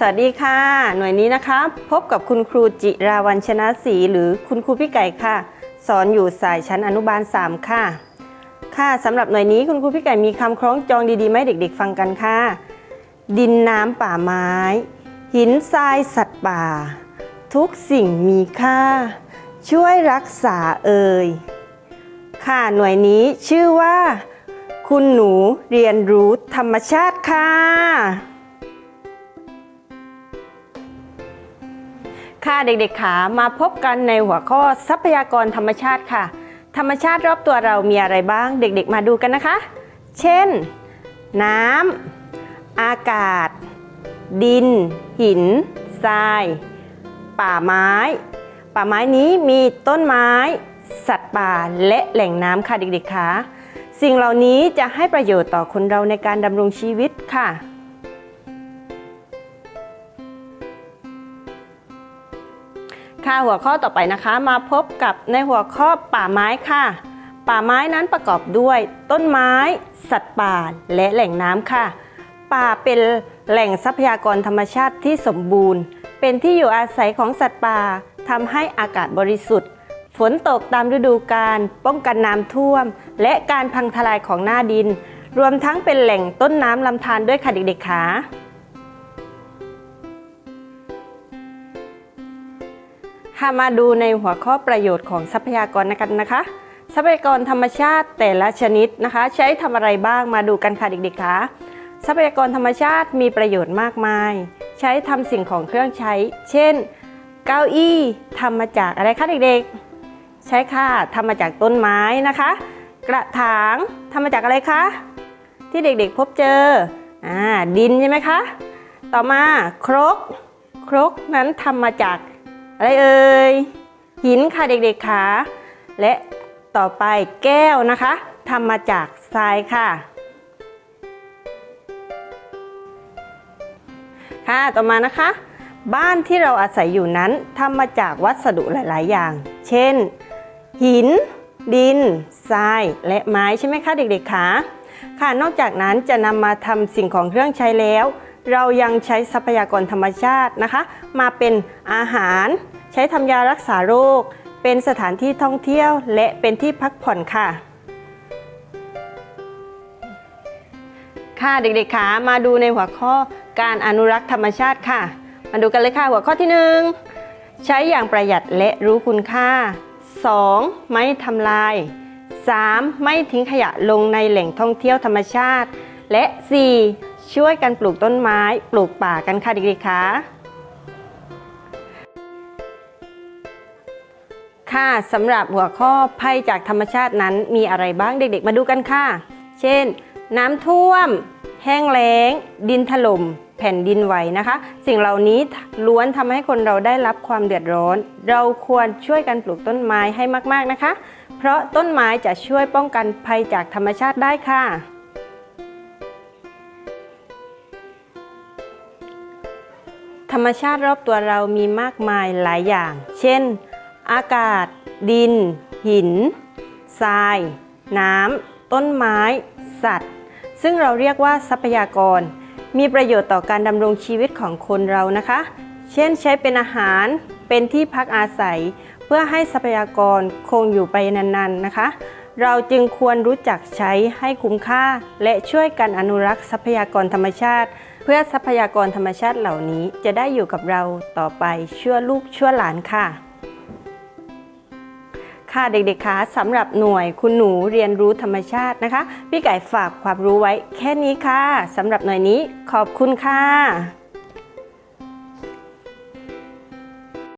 สวัสดีค่ะ หน่วยนี้นะคะ พบกับคุณครูจิราวันชนะศรีหรือคุณครูพี่ไก่ค่ะ สอนอยู่สายชั้นอนุบาล 3 ค่ะ ค่ะสำหรับหน่วยนี้คุณครูพี่ไก่มีคำคล้องจองดีๆไหมเด็กๆ ฟังกันค่ะ ดินน้ำป่าไม้ หินทรายสัตว์ป่า ทุกสิ่งมีค่า ช่วยรักษาเอ่ยค่ะหน่วยนี้ชื่อว่า คุณหนูเรียนรู้ธรรมชาติค่ะ ค่ะเด็กๆขามาพบกันในหัวข้อทรัพยากรธรรมชาติค่ะ ธรรมชาติรอบตัวเรามีอะไรบ้าง เด็กๆมาดูกันนะคะ เช่น น้ำอากาศ ดิน หินทราย ป่าไม้ ป่าไม้นี้มีต้นไม้ สัตว์ป่าและแหล่งน้ำค่ะเด็กๆคะสิ่งเหล่านี้จะให้ประโยชน์ต่อคนเราในการดำรงชีวิตค่ะ ค่ะหัวข้อต่อไปนะคะ มาพบกับในหัวข้อป่าไม้ค่ะ ป่าไม้นั้นประกอบด้วย ต้นไม้ สัตว์ป่าและแหล่งน้ำค่ะ ป่าเป็นแหล่งทรัพยากรธรรมชาติที่สมบูรณ์ เป็นที่อยู่อาศัยของสัตว์ป่าทำให้อากาศบริสุทธิ์ ฝนตกตามฤดูกาลป้องกันน้ำท่วม และการพังทลายของหน้าดิน รวมทั้งเป็นแหล่งต้นน้ำลำธารด้วยค่ะเด็กๆค่ะ ค่ะมาดูในหัวข้อประโยชน์ของทรัพยากรกันนะคะ ทรัพยากรธรรมชาติแต่ละชนิดนะคะ ใช้ทำอะไรบ้างมาดูกันค่ะเด็กๆคะทรัพยากรธรรมชาติมีประโยชน์มากมาย ใช้ทำสิ่งของเครื่องใช้ เช่น เก้าอี้ทำมาจากอะไรคะเด็กๆ ใช้ค่ะทำมาจากต้นไม้นะคะ กระถางทำมาจากอะไรคะที่เด็กๆพบเจออ่าดินใช่ไหมคะ ต่อมาครกครกนั้นทำมาจาก อะไรเอ่ยหินค่ะเด็กๆค่ะและต่อไปแก้วนะคะทำมาจากทรายค่ะ ค่ะต่อมานะคะ บ้านที่เราอาศัยอยู่นั้นทำมาจากวัสดุหลาย ๆ อย่าง เช่น หิน ดินทรายและไม้ใช่ไหมคะเด็กๆคะค่ะนอกจากนั้นจะนำมาทำสิ่งของเครื่องใช้แล้ว เรายังใช้ทรัพยากรธรรมชาตินะคะ มาเป็นอาหาร ใช้ทำยารักษาโรค เป็นสถานที่ท่องเที่ยว และเป็นที่พักผ่อนค่ะ ค่ะเด็กๆคะมาดูในหัวข้อการอนุรักษ์ธรรมชาติค่ะ มาดูกันเลยค่ะหัวข้อที่หนึ่งใช้อย่างประหยัดและรู้คุณค่า 2. ไม่ทำลาย 3. ไม่ทิ้งขยะลงในแหล่งท่องเที่ยวธรรมชาติ และ 4. ช่วยกันปลูกต้นไม้ ปลูกป่ากันค่ะเด็กๆคะค่ะสำหรับหัวข้อภัยจากธรรมชาตินั้นมีอะไรบ้างเด็กๆ มาดูกันค่ะ เช่น น้ำท่วม แห้งแล้ง ดินถล่ม แผ่นดินไหวนะคะ สิ่งเหล่านี้ล้วนทำให้คนเราได้รับความเดือดร้อน เราควรช่วยกันปลูกต้นไม้ให้มากๆนะคะ เพราะต้นไม้จะช่วยป้องกันภัยจากธรรมชาติได้ค่ะ รรมชาติรอบตัวเรามีมากมายหลายอย่าง เช่น อากาศ ดิน หิน ทราย น้ำ ต้นไม้ สัตว์ ซึ่งเราเรียกว่าทรัพยากร มีประโยชน์ต่อการดำรงชีวิตของคนเรานะคะ เช่นใช้เป็นอาหาร เป็นที่พักอาศัย เพื่อให้ทรัพยากรคงอยู่ไปนานๆนะคะ เราจึงควรรู้จักใช้ให้คุ้มค่า และช่วยกันอนุรักษ์ทรัพยากรธรรมชาติ เพื่อทรัพยากรธรรมชาติเหล่านี้จะได้อยู่กับเราต่อไปชั่วลูกชั่วหลานค่ะ ค่ะเด็กๆคะสำหรับหน่วยคุณหนูเรียนรู้ธรรมชาตินะคะ พี่ไก่ฝากความรู้ไว้แค่นี้ค่ะสำหรับหน่วยนี้ขอบคุณค่ะ